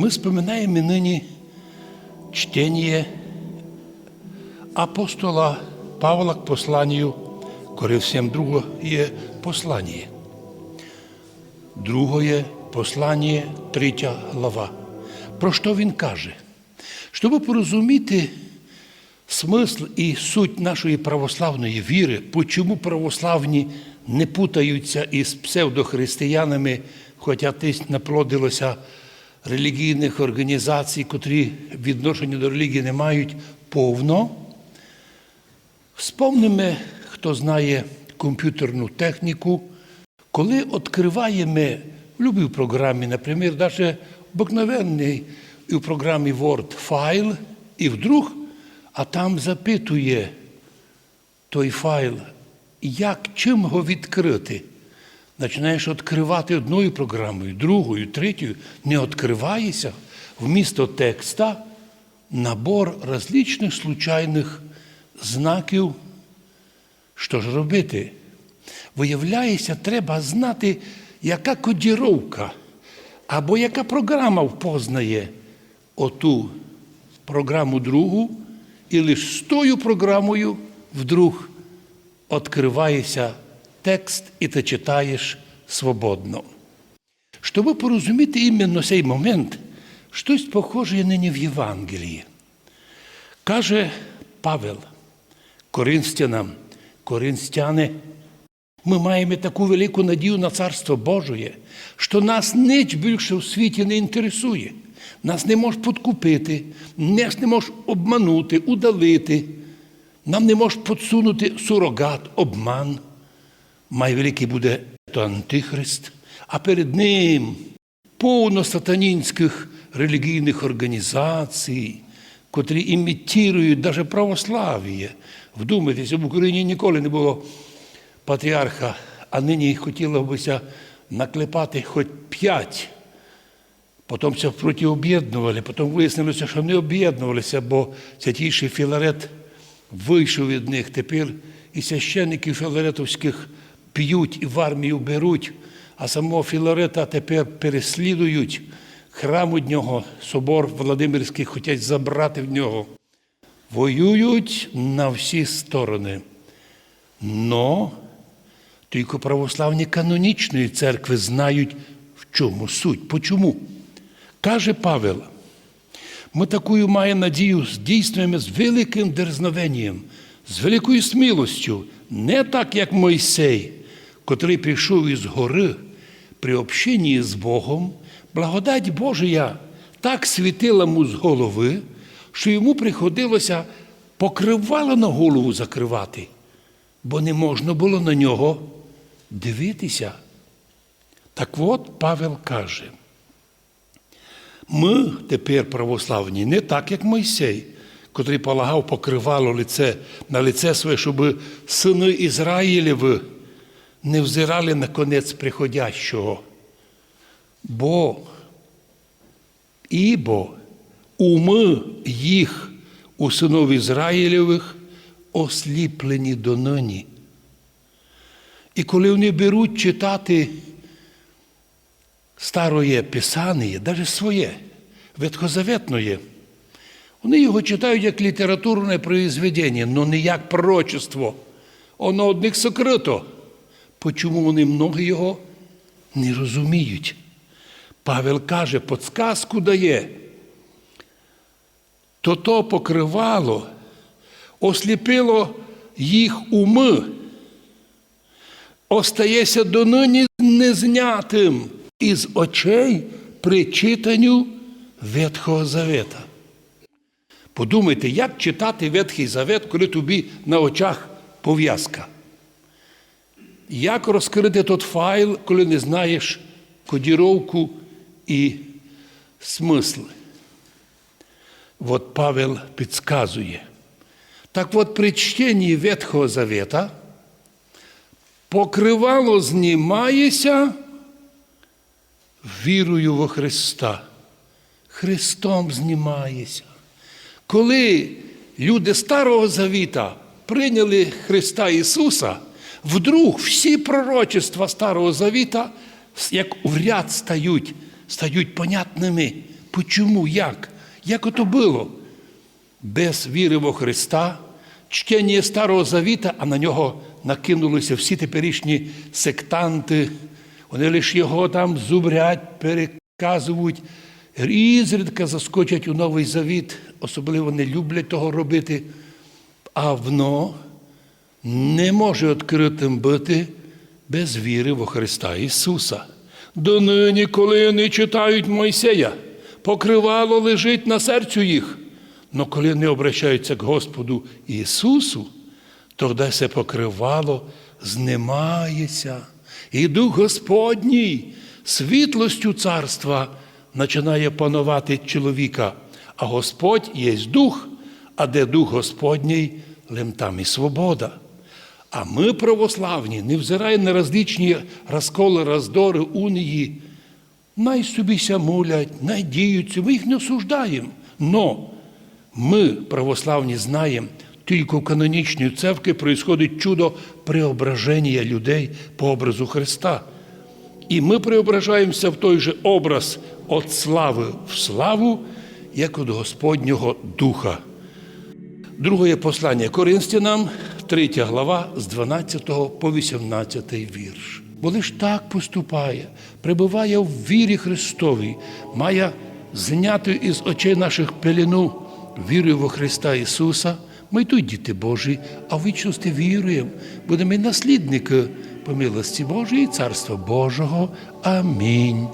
Мы вспоминаем и ныне чтение апостола Павла к посланию Коринфянам другое послание. Другое послання, третя глава. Про що він каже? Щоб порозуміти смисл і суть нашої православної віри, чому православні не путаються із псевдохристиянами, хоча тись наплодилося релігійних організацій, котрі відношення до релігії не мають повно. Вспомнимо, хто знає комп'ютерну техніку, коли відкриваємо в будь-якій програмі, наприклад, навіть обикновенний в програмі Word файл, і вдруг, а там запитує той файл, як чим його відкрити. Починаєш відкривати одною програмою, другою, третьою, не відкривається вмісто текста набор различних случайних знаків. Що ж робити? Виявляється, треба знати, яка кодіровка або яка програма впознає оту програму другу, і лише з тою програмою вдруг відкривається текст, і ти читаєш свободно. Щоб порозуміти іменно цей момент, щось похоже нині в Євангелії. Каже Павел Коринстянам, коринстяни, ми маємо таку велику надію на Царство Божє, що нас ніч більше в світі не інтересує. Нас не може подкупити, нас не може обманути, удалити. Нам не може підсунути сурогат, обман. Май великий буде то антихрист, а перед ним повно сатанінських релігійних організацій, котрі імітують навіть православ'я. Вдумайтеся, в Україні ніколи не було патріарха, а нині хотіло бися наклепати хоч п'ять. Потім це проти об'єднували, потім вияснилося, що не об'єднувалися, бо святійший Філарет вийшов від них тепер, і священників філаретовських п'ють і в армію беруть, а самого Філарета тепер переслідують. Храм у нього, собор Володимирський, хочуть забрати в нього. Воюють на всі сторони. Но тільки православні канонічної церкви знають, в чому суть. Почому? Каже Павел, ми таку маємо надію, здійснюємо з великим дерзновенням, з великою смілостю, не так, як Мойсей, котрий прийшов із гори при общенні з Богом, благодать Божия так світила йому з голови, що йому приходилося покривало на голову закривати, бо не можна було на нього дивитися. Так от Павел каже, ми тепер православні не так, як Мойсей, котрий полагав покривало лице, на лице своє, щоб сини Ізраїлєви не взирали на конець приходящого. Бо, ібо уми їх у синов Ізраїлєвих осліплені донині. І коли вони беруть читати староє Писання, навіть своє, ветхозаветне, вони його читають як літературне произведення, але не як пророчество. Воно одних сокрито. Почому вони многі його не розуміють? Павел каже, подсказку дає. То то покривало, осліпило їх уми, остається донині незнятим із очей при читанню Ветхого Завета. Подумайте, як читати Ветхий Завет, коли тобі на очах пов'язка? Як розкрити тот файл, коли не знаєш кодіровку і смисли? От Павел підказує. Так от при чтенні Ветхого Завета покривало знімається вірою во Христа. Христом знімається. Коли люди Старого Завіта прийняли Христа Ісуса, вдруг всі пророчества Старого Завіта, як в ряд стають, стають понятними, Почому? Як? Як ото було? Без віри во Христа, чтення Старого Завіта, а на нього накинулися всі теперішні сектанти. Вони лише його там зубрять, переказують, ізредка заскочать у Новий Завіт, особливо не люблять того робити. А воно не може відкритим бути без віри во Христа Ісуса. Донині, коли не читають Мойсея, покривало лежить на серцю їх. Но коли не обращаються к Господу Ісусу, тоді це покривало знімається. І Дух Господній світлостю царства починає панувати чоловіка. А Господь є дух, а де дух Господній, лим там і свобода. А ми, православні, невзирає на различні розколи, роздори, унії, най собі ся молять, най діються, ми їх не осуждаємо. Но ми, православні, знаємо, тільки в канонічній церкві происходить чудо преображення людей по образу Христа. І ми преображаємося в той же образ від слави в славу, як від Господнього Духа. Друге послання Коринстянам, 3 глава, з 12 по 18 вірш. Бо лиш так поступає, прибуває в вірі Христовій, має зняти із очей наших пеліну вірою во Христа Ісуса. Ми тут діти Божі, а в вічності віруємо, будемо й наслідники по милості Божої і Царства Божого. Амінь.